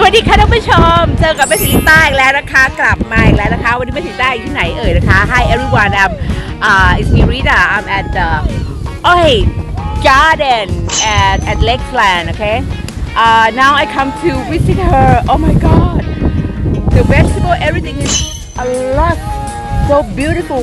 สวัสดีค่ะท่านผู้ชม เจอกับแม่สิริต้าอีกแล้วนะคะ กลับมาอีกแล้วนะคะ วันนี้แม่สิริต้าอยู่ที่ไหนเอ่ยนะคะ Hi everyone I'm uh it's me Rita I'm at the oh garden at at Lakeland okay uh now I come to visit her oh my god the vegetable everything is a lot so beautiful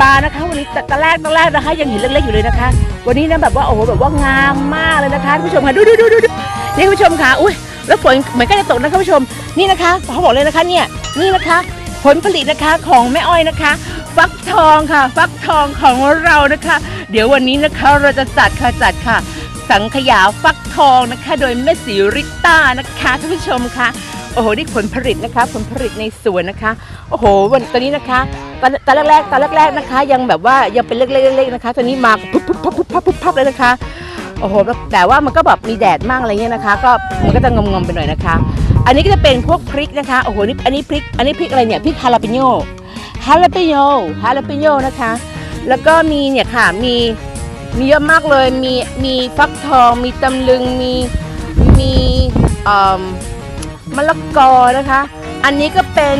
มานะคะวันนี้แต่ตอนแรกตอนแรกนะคะยังเห็นเล็กๆอยู่เลยนะคะ วันนี้นะแบบว่าโอ้โหแบบว่างามมากเลยนะคะท่านผู้ชมค่ะดูดูดูดูดูนี่คุณผู้ชมค่ะอุ้ย แล้วฝนเหมือนกันจะตกนะคุณผู้ชม นี่นะคะเขาบอกเลยนะคะเนี่ยนี่นะคะ ผลผลิตนะคะของแม่อ้อยนะคะ ฟักทองค่ะ ฟักทองของเรานะคะ เดี๋ยววันนี้นะคะเราจะจัดค่ะจัดค่ะ สังขยาฟักทองนะคะ โดยแม่สีริต้านะคะท่านผู้ชมค่ะโอ้โหนี่ผลผลิตนะคะ ผลผลิตในสวนนะคะ โอ้โห วันตอนนี้นะคะตอนตอนแรกๆตอนแรกๆนะคะ ยังแบบว่ายังเป็นเล็กๆๆนะคะ ตอนนี้มาปุ๊บปุ๊บปุ๊บปุ๊บปุ๊บปุ๊บปุ๊บเลยนะคะ โอ้โหแต่ว่ามันก็แบบมีแดดมากอะไรเงี้ยนะคะ ก็มันก็จะงอมๆไปหน่อยนะคะ อันนี้ก็จะเป็นพวกพริกนะคะโอ้โหนี่อันนี้พริกอันนี้พริกอะไรเนี่ยพริกฮาลาปิโยฮาลาปิโยฮาลาปิโยนะคะ แล้วก็มีเนี่ยค่ะมีมีเยอะมากเลยมีมีฟักทองมีตำลึงมีมีมะละกอนะคะ อันนี้ก็เป็น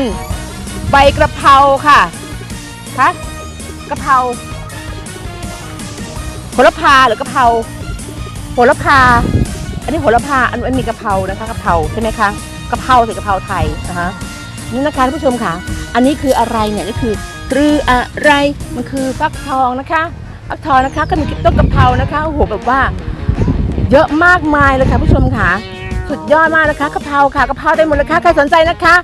ใบกระเพราค่ะคะกระเพราโหระพาหรือกระเพรา หระพา อันนี้โหระพา อันอันมีกะเพรานะคะกะเพราใช่ไหมคะกะเพราใส่กะเพราไทยนะคะนี่นะคะท่านผู้ชมค่ะ อันนี้คืออะไรเนี่ยนี่คือรืออะไรมันคือฟักทองนะคะฟักทองนะคะก็มีต้นกะเพรานะคะโอ้โหแบบว่า เยอะมากมายเลยค่ะผู้ชมค่ะ สุดยอดมากนะคะกะเพราค่ะกะเพราได้หมดเลยค่ะใครสนใจนะคะ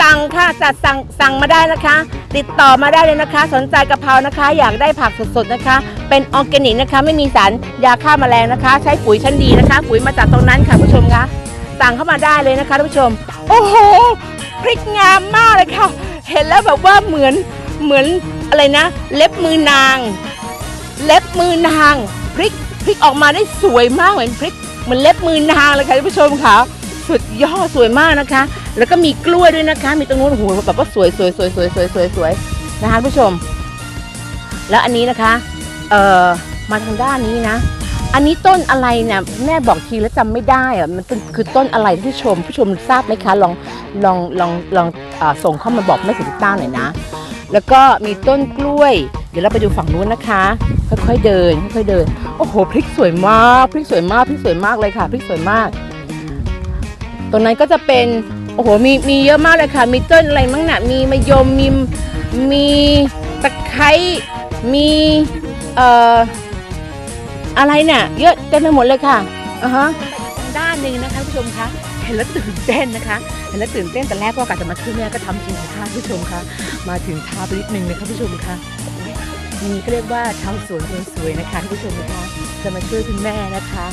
สั่งค่ะจัดสั่งสั่งมาได้นะคะ ติดต่อมาได้เลยนะคะ สนใจกะเพรานะคะ อยากได้ผักสดๆนะคะ เป็นออร์แกนิกนะคะ ไม่มีสารยาฆ่าแมลงนะคะ ใช้ปุ๋ยชั้นดีนะคะ ปุ๋ยมาจากตรงนั้นค่ะผู้ชมคะสั่งเข้ามาได้เลยนะคะท่านผู้ชม โอ้โหพริกงามมากเลยค่ะ เห็นแล้วแบบว่าเหมือนเหมือนอะไรนะ เล็บมือนาง เล็บมือนางพริกพริกออกมาได้สวยมากเหมือนพริกเหมือนเล็บมือนางเลยค่ะท่านผู้ชมค่ะ สุดยอดสวยมากนะคะ แล้วก็มีกล้วยด้วยนะคะ มีตรงนู้นโอ้โหแบบว่าสวยสวยสวยสวยสวยสวยสวยนะคะผู้ชม แล้วอันนี้นะคะเอ่อมาทางด้านนี้นะ อันนี้ต้นอะไรเนี่ยแม่บอกทีแล้วจำไม่ได้อะมันเป็นคือต้นอะไรผู้ชม ผู้ชมทราบไหมคะลองลองลองลองอส่งเข้ามาบอกแม่สิริต้าหน่อยนะ แล้วก็มีต้นกล้วย เดี๋ยวเราไปดูฝั่งนู้นนะคะ ค่อยๆเดินค่อยๆเดินโอ้โหพริกสวยมากพริกสวยมากพริกสวยมากเลยค่ะพริกสวยมาก ตรงนั้นก็จะเป็นโอ้โหมีมีเยอะมากเลยค่ะ มีต้นอะไรมั่งน่ะมีมะยมมีมีตะไคร้มีเอ่ออะไรเนี่ยเยอะเต็มไปหมดเลยค่ะอ่าฮะทางด้านหนึ่งนะคะผู้ชมคะเห็นแล้วตื่นเต้นนะคะเห็นแล้วตื่นเต้นแต่แรกก็กะจะมาช่วยแม่ก็ทำจริงนะคะผู้ชมคะมาถึงช้าไปนิดนึงนะคะผู้ชมคะนี่ก็เรียกว่าชาวสวนคนสวยนะคะท่านผู้ชมนะคะจะมาช่วยคุณแม่นะคะ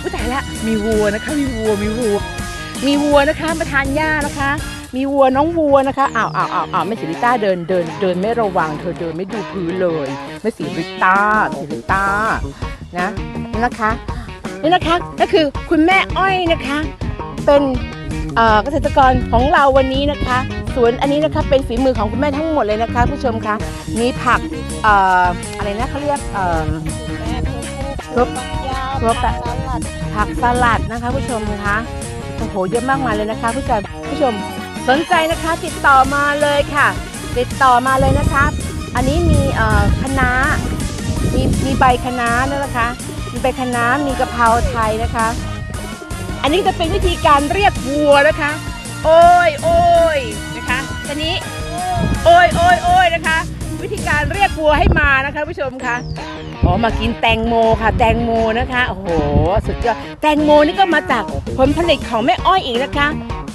อุ้ยตายละมีวัวนะคะมีวัวมีวัว มีวัวนะคะมาทานหญ้านะคะ มีวัวน้องวัวนะคะอ้าวอ้าวอ้าวอ้าวแม่สิริต้าเดินเดินเดินไม่ระวัง เธอเดินไม่ดูพื้นเลยแม่สิริต้าแม่สิริต้านะนี่นะคะนี่นะคะก็คือคุณแม่อ้อยนะคะ เป็นเอ่อเกษตรกรของเราวันนี้นะคะสวนอันนี้นะคะเป็นฝีมือของคุณแม่ทั้งหมดเลยนะคะ ผู้ชมคะมีผักเอ่ออะไรนะเขาเรียกเอ่อครบครบอะผักสลัดนะคะผู้ชมคะ โหเยอะมากมายเลยนะคะผู้ชมผู้ชมสนใจนะคะติดต่อมาเลยค่ะ ติดต่อมาเลยนะคะ อันนี้มีเอ่อคะน้ามีมีใบคะน้าด้วยนะคะ มีใบคะน้ามีกะเพราไทยนะคะ อันนี้จะเป็นวิธีการเรียกวัวนะคะ โอ้ยโอ้ยนะคะทีนี้โอ้ยโอ้ยโอ้ยนะคะ วิธีการเรียกวัวให้มานะคะผู้ชมคะอ๋อมากินแตงโมค่ะ แตงโมนะคะโอ้โหสุดยอดแตงโมนี่ก็มาจากผลผลิตของแม่อ้อยอีกนะคะ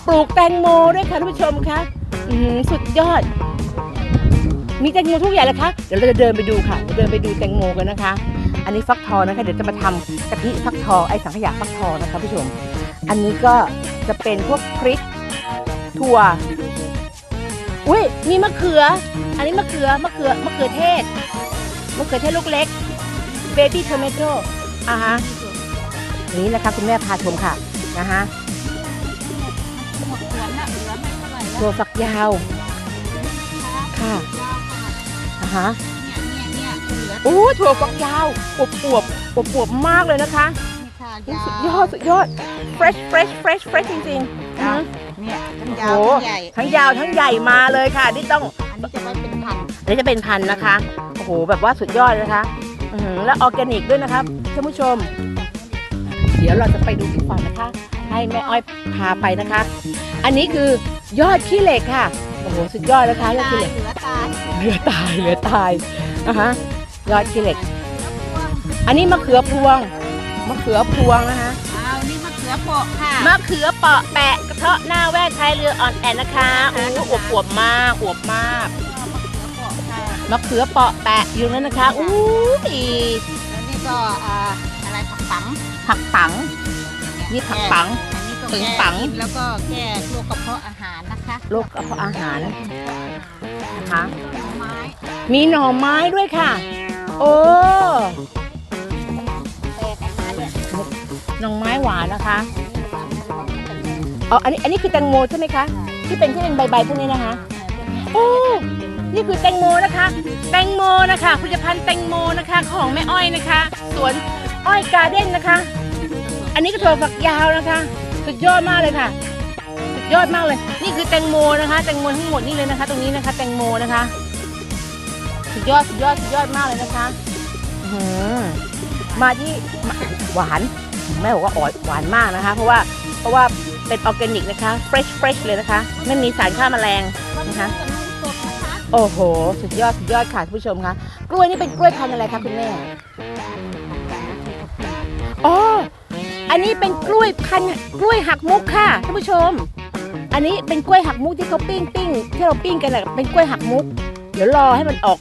ปลูกแตงโมด้วยค่ะท่านผู้ชมคะอืสุดยอด มีแตงโมทุกอย่างเลยคะเดี๋ยวเราจะเดินไปดูค่ะเดินไปดูแตงโมกันนะคะ อันนี้ฟักทองนะคะ เดี๋ยวจะมาทำกะทิฟักทองไอสังขยาฟักทองนะคะผู้ชม อันนี้ก็จะเป็นพวกพริกถั่ว อุ้ยมีมะเขือ อันนี้มะเขือ มะเขือ มะเขือเทศ มะเขือเทศลูกเล็ก เบบี้โทเมโต้อ่าฮะ นี่นะคะคุณแม่พาชมค่ะ นะฮะถั่วฝักยาว ค่ะอ่าฮะโอ้ถั่วฝักยาวอวบอวบอวบอวบมากเลยนะคะค่ะยาวสุดยอด สุดยอด fresh fresh fresh fresh จริงๆครับอือฮึ เนี่ยทั้งโอ้ยาวโหทั้งใหญ่ทั้งยาวทั้งใหญ่มาเลยค่ะนี่ต้องอันนี้จะไว้เป็นพันอันนี้จะเป็นพันธุ์นะคะโอ้โหแบบว่าสุดยอดเลยนะคะอื้อหือและออร์แกนิกด้วยนะครับท่านผู้ชม เดี๋ยวเราจะไปดูอีกฝั่งนะคะ ให้แม่อ้อยพาไปนะคะ อันนี้คือยอดขี้เหล็กค่ะโอ้โหสุดยอดนะคะยอดตาขี้ยเหล็กเหลือตายเหลือตายเหลือตายอะฮะยอดขี้เหล็ก อันนี้มะเขือพวงมะเขือพวงนะคะ เอานี่มะเขือโปะค่ะมะเขือเปาะแปะกระเทาะหน้าแว่นไทยเรืออ่อนแอนนะคะโอ้อวบอวบๆมากอวบมากมะเขือโปะค่ะมะเขือเปาะแปะอยู่นั่นนะคะอู้ยแล้วนี่ก็อ่าอะไรผักปังผักปังนี่ผักปังอันนี้ก็ปึงแก้ปังกินแล้วก็แก้โรคกระเพาะอาหารนะคะโรคกระเพาะอาหารนะคะหน่อไม้มีหน่อไม้ด้วยค่ะ โอ้ หน่อไม้หวานนะคะอ๋ออันนี้อันนี้คือแตงโมใช่ไหมคะ ที่เป็นที่เป็นใบๆพวกนี้นะคะโอ้นี่คือแตงโมนะคะ แตงโมนะคะผลิตภัณฑ์แตงโมนะคะ ของแม่อ้อยนะคะ สวนอ้อยการ์เด้นนะคะ อันนี้ก็ถั่วฝักยาวนะคะสุดยอดมากเลยค่ะสุดยอดมากเลย นี่คือแตงโมนะคะ แตงโมทั้งหมดนี่เลยนะคะ ตรงนี้นะคะ แตงโมนะคะสุดยอดสุดยอดสุดยอดมากเลยนะคะอื้อหือมาที่มาหวาน แม่บอกว่าอ่อนหวานมากนะคะ เพราะว่าเพราะว่าเป็นออร์แกนิกนะคะ fresh fresh เลยนะคะ ไม่มีสารฆ่าแมลงนะคะโอ้โห สุดยอดสุดยอดค่ะท่านผู้ชมคะกล้วยนี่เป็นกล้วยพันธุ์อะไรคะคุณแม่อ๋ออันนี้เป็นกล้วยพันธุ์กล้วยหักมุกค่ะท่านผู้ชม อันนี้เป็นกล้วยหักมุกที่เขาปิ้งปิ้งที่เราปิ้งกันแหละเป็นกล้วยหักมุก เดี๋ยวรอให้มันออก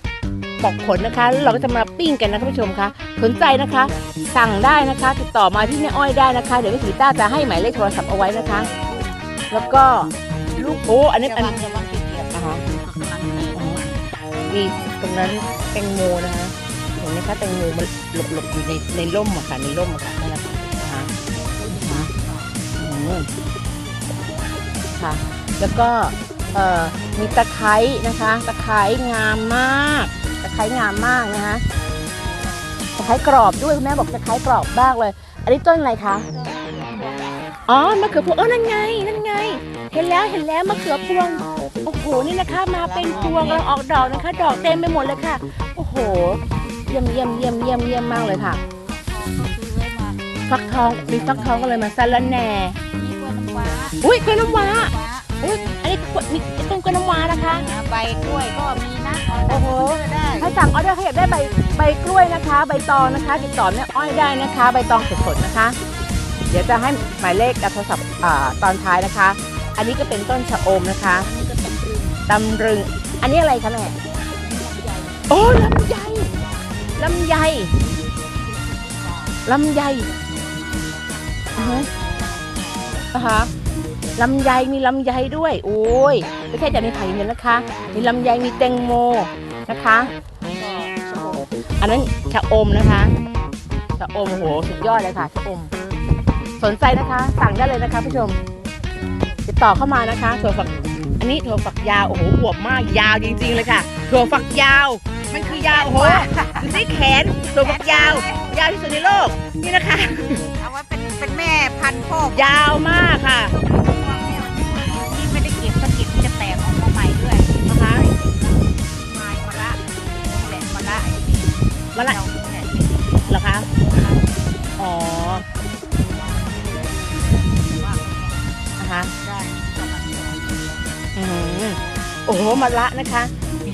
ปอกผลนะคะ แล้วเราก็จะมาปิ้งกันนะท่านผู้ชมคะสนใจนะคะ สั่งได้นะคะ ติดต่อมาที่แม่อ้อยได้นะคะ เดี๋ยวพี่สีต้าจะให้หมายเลขโทรศัพท์เอาไว้นะคะ แล้วก็ลูกโอ้อันนี้อันระวังระวังเกียบนะคะกำลังแตกออีตรงนั้นแตงโมนะคะเห็นไหมคะแตงโมมันหลบหลบอยู่ในในร่มอะค่ะในร่มอะค่ะนั่นแหละค่ะนะคะอืมค่ะ แล้วก็เอ่อมีตะไคร้นะคะ ตะไคร้งามมาก ไคร้งามมากนะคะตะไคร้กรอบด้วยคุณแม่บอกตะไคร้กรอบมากเลย อันนี้ต้นอะไรคะ อ๋อมะเขือพวงเออนั่นไงนั่นไง เห็นแล้วเห็นแล้วมะเขือพวง โอ้โหนี่นะคะ มาเป็นพวงกำลังออกดอกนะคะ ดอกเต็มไปหมดเลยค่ะ โอ้โห เยี่ยมเยี่ยมเยี่ยมเยี่ยมเยี่ยมมากเลยค่ะก็คือไว้มาฟักทองมีฟักทองก็เลยมาสลันแหน่นี่กล้วยน้ำว้าอุ้ยกล้วยน้ำว้าฟ้าอุ้ยอันนี้ กล้วยมีต้นกล้วยน้ำว้านะคะ อ่าใบกล้วยก็มีนะโอ้โหก็ได้ถ้าสั่งออเดอร์เขาอยากได้ใบใบกล้วยนะคะ ใบตองนะคะ ติดต่อแม่อ้อยได้นะคะ ใบตองสดๆนะคะ เดี๋ยวจะให้หมายเลขกับโทรศัพท์อ่าตอนท้ายนะคะ อันนี้ก็เป็นต้นชะอมนะคะอันนี้ก็ตำรึงตำรึง อันนี้อะไรคะแม่ลำใหญ่โอ้ลำไยลำไยลำไยอือฮะอ่าฮะ ลำไยมีลำไยด้วย โอ้ยไม่ใช่แต่ในไผ่เงินนะคะ มีลำไยมีแตงโมนะคะก็ชะอมอันนั้นชะอมนะคะชะอมโอ้โหสุดยอดเลยค่ะชะอม สนใจนะคะ สั่งได้เลยนะคะผู้ชม ติดต่อเข้ามานะคะถั่วฝักอันนี้ถั่วฝักยาวโอ้โหอวบมากยาวจริงๆเลยค่ะถั่วฝักยาว มันคือยาวโอ้โหดูสิแขนถั่วฝักยาว ยาวที่สุดในโลกนี่นะคะเอาไว้เป็นเป็นแม่พันธุ์พ่อยาวมากค่ะ มะละเราเนี่ยเหรอคะอ๋อว่านะคะได้กำลังสวยอืมโอ้โหมะละนะคะ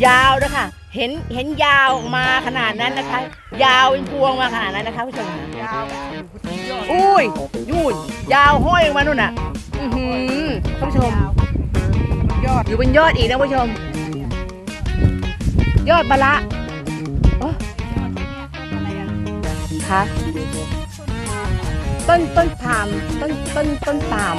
ยาวนะคะ เห็นเห็นยาวออกมาขนาดนั้นนะคะ ยาวเป็นพวงมาขนาดนั้นนะคะผู้ชมค่ะยาวอยู่ยอดอุ้ยนู่นยาวห้อยออกมานู่นน่ะ อือหือท่านผู้ชมยาวมันยอดอยู่บนยอดอีกนะผู้ชม ยอดมะละ ต้นต้นพามต้นต้นต้นปาล์ม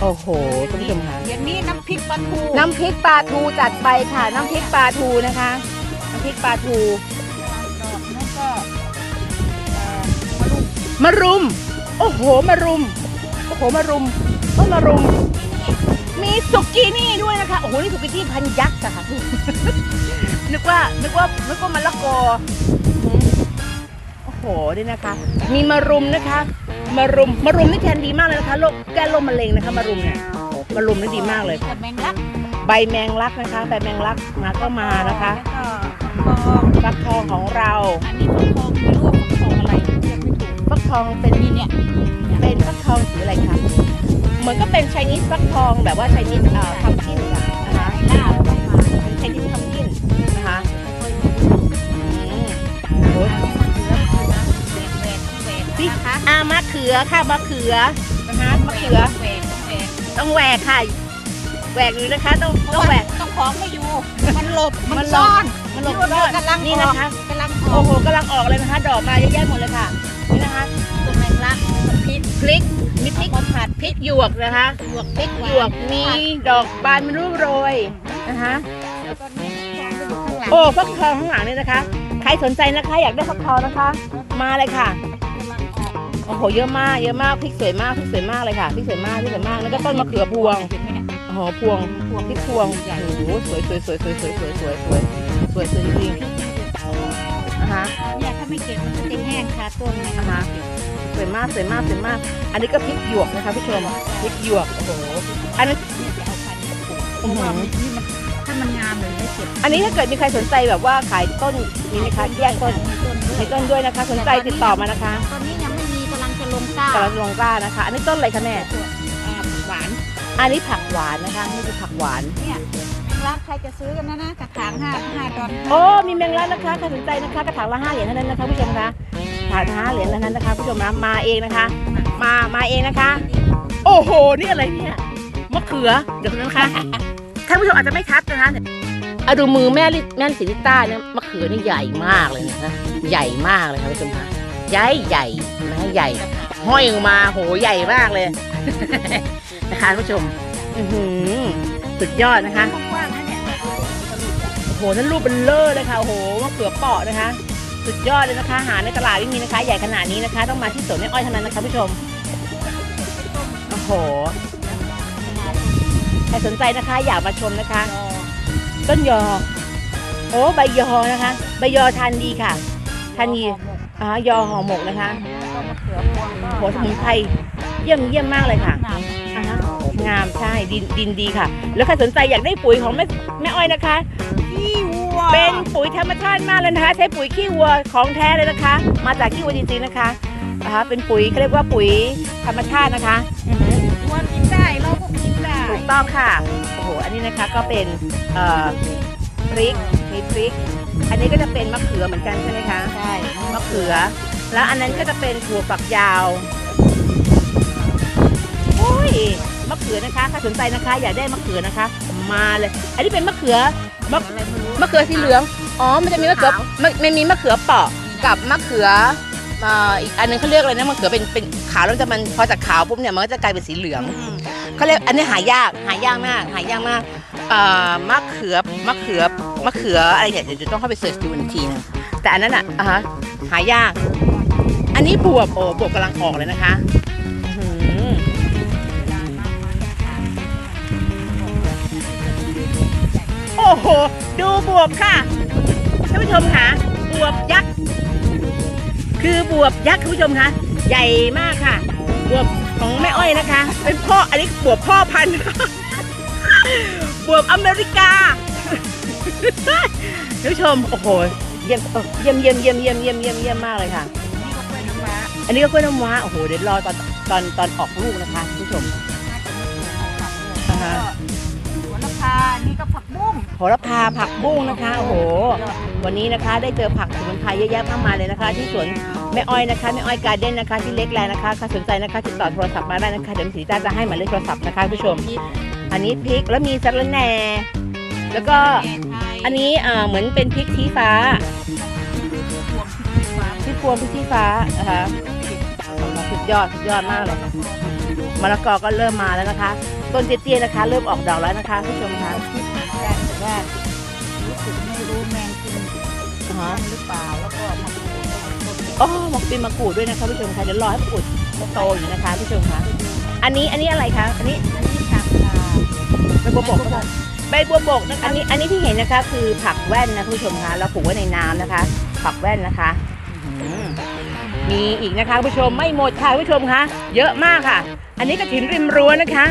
โอ้โหท่านผู้ชมค่ะเดี๋ยวนี้น้ำพริกปลาทูน้ำพริกปลาทูจัดไปค่ะ น้ำพริกปลาทูนะคะน้ำพริกปลาทูดอกแล้วก็เอ่อมะรุมมะรุม โอ้โหมะรุม โอ้โหมะรุมต้นมะรุม มีสุกี้นี่ด้วยนะคะ โอ้โห นี่สุกี้พันยักษ์อะค่ะ นึกว่า นึกว่า นึกว่ามะละกออืม โอ้โหโหนี่นะคะ มีมะรุมนะคะมะรุมมะรุมนี่แทนดีมากเลยนะคะโรคแก้โรคมะเร็งนะคะมะรุมเนี่ยมะรุมนี่ดีมากเลย แต่แมงลักใบแมงลักนะคะใบแมงลักมาก็มานะคะแล้วก็ฟองฟักทองของเรา อันนี้ฟักทองไม่รู้ว่าฟักทองอะไรเรียกไม่ถูกฟักทองเป็นนี่เนี่ยเป็นฟักทองสีอะไรคะเหมือนก็เป็นไชนีสฟักทองแบบว่าไชนีสเอ่อทำกิน แหวกพี่นะคะอามะเขือค่ะมะเขือนะคะมะเขือแหวกแหวกต้องแหวกค่ะแหวกอยู่นะคะต้องเพราะต้องว่าแหวกต้องของไม่อยู่ มันหลบมัมันนหลบซ่อนมันหลบนี่ซ่อนกำลังนี่ออกนะคะกำลังออโอ้กโหกำลังออกเลยนะคะ ดอกมาเยอะแยะหมดเลยค่ะนี่นะคะตัวแมงลักกับพริกพริกมีพริกมาผัดพริกหยวกนะคะหยวกพริกหยวกมีดอกบานเป็นรูปโรยนะคะแล้วก็นี่ฟองไปอยู่ข้างหลังโอ้ฟักทองข้างหลังนี่นะคะ ใครสนใจนะคะ อยากได้ฟักทองนะคะ มาเลยค่ะกำลังออก โอ้โหเยอะมากเยอะมากพริกสวยมากพริกสวยมากเลยค่ะพริกสวยมากพริกสวยมากแล้วก็ต้นมะเขือพวงเห็นไหมเนี่ยโอ้โหพวงพริกพวงโอ้โหสวยสวยสวยสวยสวยสวยสวยสวยสวยสวยจริงๆนะคะเนี่ยถ้าไม่เก็บมันจะแห้งคาต้นเลยอ่าฮะสวยมากสวยมากสวยมาก อันนี้ก็พริกหยวกนะคะผู้ชมพริกหยวกโอ้โหอันนั้นเนี่ยจะเอาพันธุ์เนี่ยปลูกเพอื้อราะหือว่านี่มันถ้ามันงามเลยไม่เก็บอันนี้ถ้าเกิดมีใครสนใจแบบว่าขายต้นนี้นะคะแยกต้นมีต้นด้วยมีต้นด้วยนะคะ สนใจติดต่อมานะคะตอนนี้ ลังจะลงกล้ากำลังลงกล้านะคะ อันนี้ต้นอะไรคะแม่ อ่าหวาน อันนี้ผักหวานนะคะ นี่คือผักหวาน เนี่ยร้านใครจะซื้อกันนะนะกระถางห้าห้าดอนโอ้ มีแมงลักนะคะใครสนใจนะคะ กระถางละห้าเหรียญเท่านั้นนะคะผู้ชมคะกระถางละห้าเหรียญเท่านั้นนะคะผู้ชมนะมาเองนะคะ มา มาเองนะคะ โอ้โห นี่อะไรเนี่ย มะเขือ เดี๋ยวนะคะ ท่านผู้ชมอาจจะไม่ชัดนะคะเอาดูมือแม่ลิแม่ลิสิลิต้าเนี่ยมะเขือนี่ใหญ่มากเลยนะคะ ใหญ่มากเลยค่ะผู้ชมคะ ใหญ่ใหญ่นะใหญ่ ห้อยออกมาโหใหญ่มากเลย นะคะท่านผู้ชมอือหือสุดยอดนะคะกว้างๆนะเนี่ยโอ้โหนั่นรูปเป็นเลอร์เลยค่ะโอ้โหมะเขือเปราะนะคะ สุดยอดเลยนะคะ หาในตลาดไม่มีนะคะ ใหญ่ขนาดนี้นะคะ ต้องมาที่สวนแม่อ้อยเท่านั้นนะคะผู้ชมโอ้โหใครสนใจนะคะอยากมาชมนะคะ ต้นยอ โอ้ใบยอนะคะ ใบยอทานดีค่ะทานดี อ่ายอห่อหมกนะคะก็มะเขือพวงก็โหสมุนไพรเยี่ยมเยี่ยมมากเลยค่ะงามอ่าฮะงามใช่ดินดินดีค่ะ แล้วใครสนใจอยากได้ปุ๋ยของแม่แม่อ้อยนะคะ ขี้วัวเป็นปุ๋ยธรรมชาติมากเลยนะคะ ใช้ปุ๋ยขี้วัวของแท้เลยนะคะ มาจากขี้วัวจริงๆนะคะนะคะเป็นปุ๋ยเขาเรียกว่าปุ๋ยธรรมชาตินะคะอือหือวัวกินได้เราก็กินได้ถูกต้องค่ะ โอ้โห อันนี้นะคะก็เป็นเอ่อพริกมีพริก อันนี้ก็จะเป็นมะเขือเหมือนกันใช่ไหมคะใช่มะเขือ แล้วอันนั้นก็จะเป็นถั่วฝักยาวโอ้ยมะเขือนะคะถ้าสนใจนะคะ อยากได้มะเขือนะคะ มาเลย อันนี้เป็นมะเขือมะอะไรไม่รู้มะเขือสีเหลืองอ๋อมันจะมีมะเขือมันมันมีมะเขือเปราะกับมะเขือเอ่ออีกอันนึงเขาเรียกอะไรนะมะเขือเป็นเป็นขาวแล้วจะมันพอจากขาวปุ๊บเนี่ยมันก็จะกลายเป็นสีเหลืองอืมเขาเรียกอันนี้หายากหายากมาก หายากมากเอ่อมะเขือมะเขือมะเขืออะไรเนี่ยเดี๋ยวจะต้องเข้าไปเสิร์ชดูอีกทีนึงแต่อันนั้นอะอะฮะหายาก อันนี้บวบโอ้บวบกำลังออกเลยนะคะอื้อหือโอ้โห ดูบวบค่ะท่านผู้ชมค่ะบวบยักษ์คือบวบยักษ์คุณผู้ชมคะใหญ่มากค่ะ บวบของแม่อ้อยนะคะเป็นพ่ออันนี้บวบพ่อพันธุ์ บวบอเมริกาท่านผู้ชมโอ้โหเยี่ยมเออเยี่ยมเยี่ยมเยี่ยมเยี่ยมเยี่ยมเยี่ยมเยี่ยมมากเลยค่ะนี่ก็กล้วยน้ำว้าอันนี้ก็กล้วยน้ำว้าโอ้โหเดี๋ยวรอตอนตอนตอนออกลูกนะคะคุณผู้ชมอ่าฮะหัวละพานี่ก็ผักบุ้งโหระพาผักบุ้งนะคะโอ้โห วันนี้นะคะได้เจอผักสมุนไพรเยอะแยะมากมายเลยนะคะ ที่สวนแม่อ้อยนะคะแม่อ้อยการ์เด้นนะคะที่เล็กแลนด์นะคะใครสนใจนะคะติดต่อโทรศัพท์มาได้นะคะเดี๋ยวสีตาจะให้หมายเลขโทรศัพท์นะคะคุณผู้ชม อันนี้พริกแล้วมีสะระแหน่แล้วก็อันนี้เอ่อเหมือนเป็นพริกชี้ฟ้าพริกพวงพริกชี้ฟ้านะคะสุดยอดสุดยอดมากเลยมะละกอก็เริ่มมาแล้วนะคะ ต้นเตี้ยๆนะคะ เริ่มออกดอกแล้วนะคะคุณผู้ชมคะได้แต่ว่ารู้สึกไม่รู้แมงกินอ่าฮะหรือเปล่าแล้วก็มาปลูกต้นอ๋อหมกปีนมะกรูดด้วยนะคะผู้ชมคะเดี๋ยวรอให้มะกรูดโตอยู่นะคะผู้ชมคะอันนี้อันนี้อะไรคะอันนี้อันนี้ผักอ่า ใบบัวบกนะคะใบบัวบกนะคะอันนี้อันนี้ที่เห็นนะคะคือผักแว่นนะคุณผู้ชมคะเราปลูกไว้ในน้ำนะคะ ผักแว่นนะคะอื้อหือมีอีกนะคะคุณผู้ชมไม่หมดค่ะคุณผู้ชมคะเยอะมากค่ะ อันนี้กระถินริมรั้วนะคะ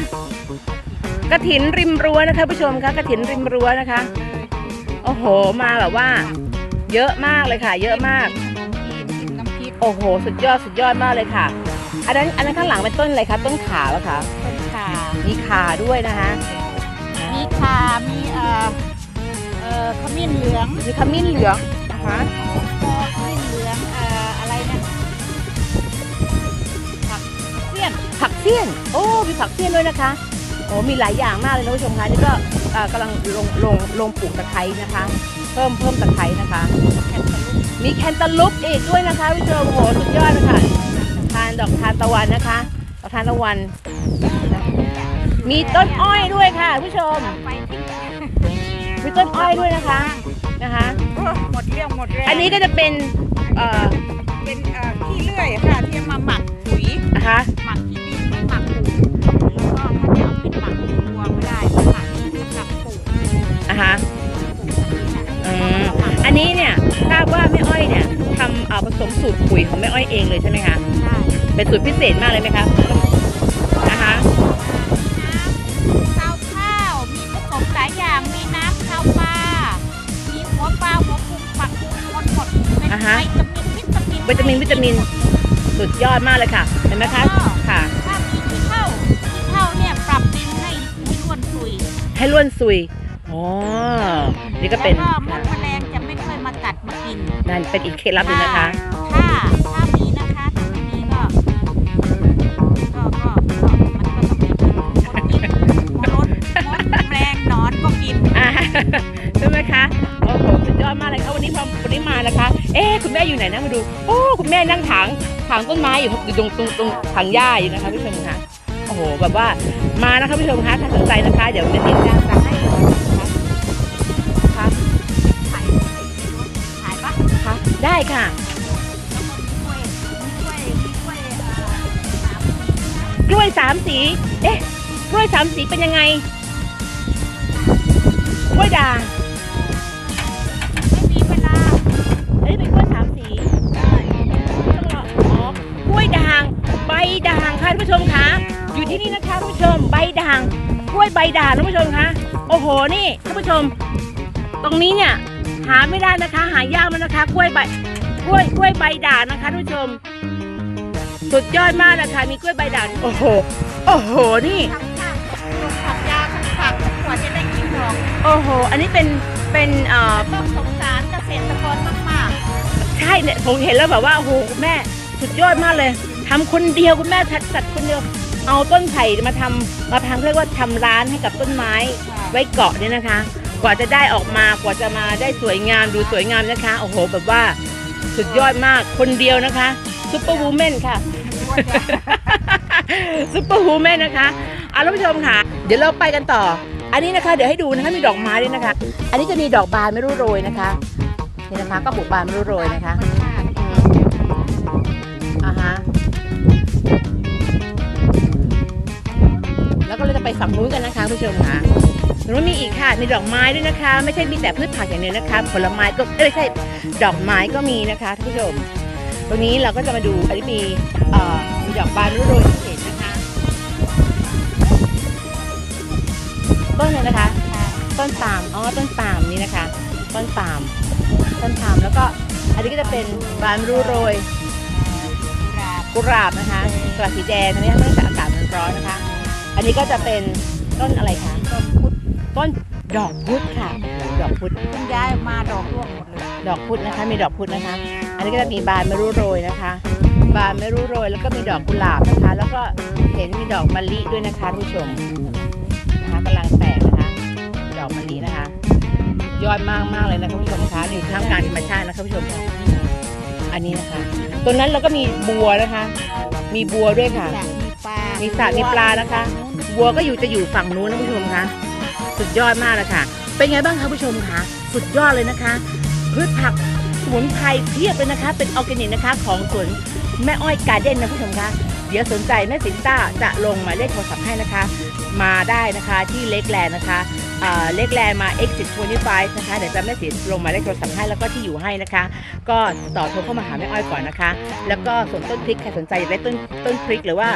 กระถินริมรั้วนะคะผู้ชมคะกระถินริมรั้วนะคะโอ้โหมาแบบว่า เยอะมากเลยค่ะ เยอะมากกินน้ำพริกโอ้โห สุดยอดสุดยอดมากเลยค่ะ อันนั้นอันนั้นข้างหลังเป็นต้นอะไรคะต้นขาเหรอคะ ต้นข่ามีขาด้วยนะคะ มีข่ามีเอ่อเอ่อขมิ้นเหลืองมีขมิ้นเหลืองนะคะพอขมิ้นเหลืองเอ่ออะไรนะผักเสี้ยนผักเสี้ยน โอ้มีผักเสี้ยนด้วยนะคะโอ้มีหลายอย่างมากเลยนะผู้ชมคะนี่ก็เอ่อกำลังลงลงลงปลูกตะไคร้นะคะ เพิ่มเพิ่มตะไคร้นะคะ แคนตาลูปมีแคนตาลูปอีกด้วยนะคะผู้ชมโอ้โหสุดยอดนะคะทานดอกทานตะวันนะคะ ดอกทานตะวัน มีต้นอ้อยด้วยค่ะผู้ชมไปทิ้งมีต้นอ้อยด้วยนะคะนะคะโอ้หมดเรื่องหมดแรงอันนี้ก็จะเป็นเอ่อเป็นเอ่อขี้เลื่อยค่ะที่เอามาหมักปุ๋ยนะคะหมักที่ดินไม่หมักปุ๋ยแล้วก็ถ้าจะเอาเป็นหมักปุ๋ยวัวไม่ได้หมักกับปุ๋ยนะคะปุ๋ยอืมอันนี้เนี่ยทราบว่าแม่อ้อยเนี่ยทำเอ่อผสมสูตรปุ๋ยของแม่อ้อยเองเลยใช่ไหมคะใช่เป็นสูตรพิเศษมากเลยไหมคะนะคะ ฮะวิตามินวิตามินวิตามินวิตามินสุดยอดมากเลยค่ะ เห็นไหมคะ ค่ะ ถ้ามีขี้เท่าขี้เท่าเนี่ยปรับดินให้ให้ร่วนซุยให้ล้วนซุย อ๋อ นี่ก็เป็นแล้วก็มดแมลงจะไม่ค่อยมากัดมากินนั่นเป็นอีกเคล็ดลับหนึงนะคะ ถ้าถ้ามีนะคะถ้าไม่มีก็ก็ก็ก็มันก็ต้องมีคนกินมดมดแมลงหนอนก็กิน อ่าใช่ไหมคะ้อดมาเลยค่ะวันนี้พอวันนี้มานะคะ เอ๊คุณแม่อยู่ไหนนะมาดู โอ้คุณแม่นั่งถางถางต้นไม้อยู่อยู่ตรงตรงตรงถางหญ้าอยู่นะคะผู้ชมค่ะโอ้โหแบบว่ามานะคะผู้ชมคะถ้าสนใจนะคะ เดี๋ยวจะติดตามจะให้ค่ะขายขายปะคะได้ค่ะกล้วยสามกล้วยสามสี เอ๊ะกล้วยสามสีเป็นยังไงกล้วยด่าง ด่างค่ะท่านผู้ชมคะอยู่ที่นี่นะคะท่านผู้ชมใบด่างกล้วยใบด่างท่านผู้ชมคะโอ้โหนี่ท่านผู้ชม ตรงนี้เนี่ยหาไม่ได้นะคะ หายากมากนะคะกล้วยใบกล้วยกล้วยใบด่างนะคะท่านผู้ชม สุดยอดมากนะคะ มีกล้วยใบด่างโอ้โหโอ้โหนี่ทำข้าวลงผักยาทั้งผักกว่าจะได้กินหรอกโอ้โห อันนี้เป็นเป็นเอ่อต้องสงสารเกษตรกรมากใช่เนี่ยผมเห็นแล้วแบบว่าโอ้โหคุณแม่สุดยอดมากเลย ทำคนเดียวคุณแม่ทัดจัดคนเดียว เอาต้นไผ่มาทำมาพังเรียกว่าทำร้านให้กับต้นไม้ๆไว้เกาะเนี่ยนะคะ กว่าจะได้ออกมากว่าจะมาได้สวยงามดูสวยงามนะคะโอ้โหแบบว่าสุดยอดมากคนเดียวนะคะซุปเปอร์วูแมนค่ะซุปเปอร์วูแมนนะคะเอาละผู้ชมค่ะ เดี๋ยวเราไปกันต่อ อันนี้นะคะ เดี๋ยวให้ดูนะคะมีดอกไม้ด้วยนะคะ อันนี้จะมีดอกบานไม่รู้โรยนะคะนี่นะคะก็ปลูกบานไม่รู้โรยนะคะ ฝั่งนู้นกันนะคะผู้ชมค่ะตรงนู้นมีอีกค่ะ มีดอกไม้ด้วยนะคะ ไม่ใช่มีแต่พืชผักอย่างเดียวนะคะ ผลไม้ก็ไม่ใช่ดอกไม้ก็มีนะคะท่านผู้ชม ตรงนี้เราก็จะมาดูอันนี้มีมีดอกบานรุ่โรยที่เห็นนะคะต้นอะไรนะคะ ต้นปาล์มอ๋อต้นปาล์มนี่นะคะ ต้นปาล์มต้นปาล์มแล้วก็อันนี้ก็จะเป็นบานรุ่โรยกุหลาบนะคะกุหลาบสีแดงอันนี้เนื่องจากอากาศมันร้อนนะคะ อันนี้ก็จะเป็นต้นอะไรคะต้นพุทธต้นดอกพุธค่ะ ดอกพุธเพิ่งย้ายมาดอกร่วงหมดเลยดอกพุธนะคะ มีดอกพุธนะคะ อันนี้ก็จะมีบานไม่รู้โรยนะคะ บานไม่รู้โรยแล้วก็มีดอกกุหลาบนะคะ แล้วก็เห็นมีดอกมะลิด้วยนะคะท่านผู้ชมนะคะกำลังแตกนะคะ ดอกมะลินะคะ ยอดมากมากๆเลยนะคะคุณผู้ชมคะอยู่ท่ามกลางธรรมชาตินะคะคุณผู้ชมค่ะอันนี้นะคะตรงนั้นเราก็มีบัวนะคะ มีบัวด้วยค่ะสระ มีสระมีปลานะคะ วัวก็อยู่จะอยู่ฝั่งนู้นนะผู้ชมคะสุดยอดมากเลยค่ะ เป็นไงบ้างคะผู้ชมคะสุดยอดเลยนะคะพืชผักสมุนไพรเพียบเลยนะคะ เป็นออร์แกนิกนะคะ ของสวนแม่อ้อยการ์เด้นนะผู้ชมคะเดี๋ยวสนใจแม่สินต้าจะลงหมายเลขโทรศัพท์ให้นะคะ มาได้นะคะที่เล็กแลนนะคะเล็กแลนมา exit 25นะคะเดี๋ยวจะแม่สินลงมายเลขโทรศัพท์ให้แล้วก็ที่อยู่ให้นะคะ ก็ต่อโทรเข้ามาหาแม่อ้อยก่อนนะคะ แล้วก็ส่วนต้นพริกใครสนใจอยากได้ต้นต้นพริกหรือว่า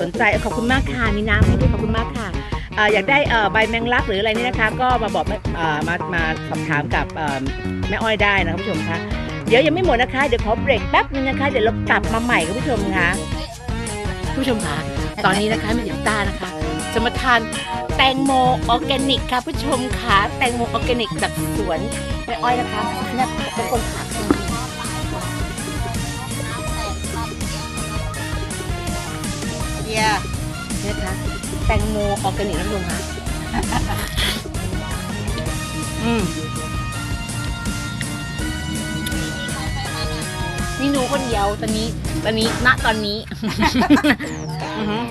สนใจขอบคุณมากค่ะมีน้ำให้ด้วยขอบคุณมากค่ะอยากได้ใบแมงลักหรืออะไรนี่นะคะ ก็มาบอกมามาสอบถามกับแม่อ้อยได้นะคะคุณผู้ชมคะเดี๋ยวยังไม่หมดนะคะเดี๋ยวขอเบรกแป๊บนึงนะคะเดี๋ยวเรากลับมาใหม่คุณผู้ชมคะคุณผู้ชมคะตอนนี้นะคะม่จิ๋มต้านะคะ จะมาทานแตงโมออร์แกนิกค่ะผู้ชมค่ะแตงโมออร์แกนิกจากสวนแม่อ้อยนะคะนี่เป็นคนขายจริงๆเดียเนี่ยนะคะแตงโมออร์แกนิกน้ำลงคะอืมนี่หนูคนเดียวตอนนี้ ตอนนี้ณตอนนี้ อือหือ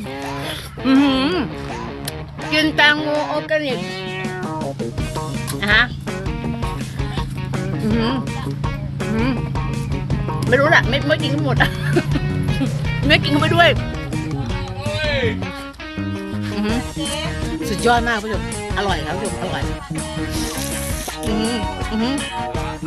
อือหือ กินแตงโมออร์แกนิกนะฮะอือหืออือหือไม่รู้แหละไม่ไม่กินทั้งหมดอะไม่กินเข้าไปด้วยอือหือสุดยอดมากผู้ชมอร่อยครับผู้ชมอร่อย อือหืออือหือ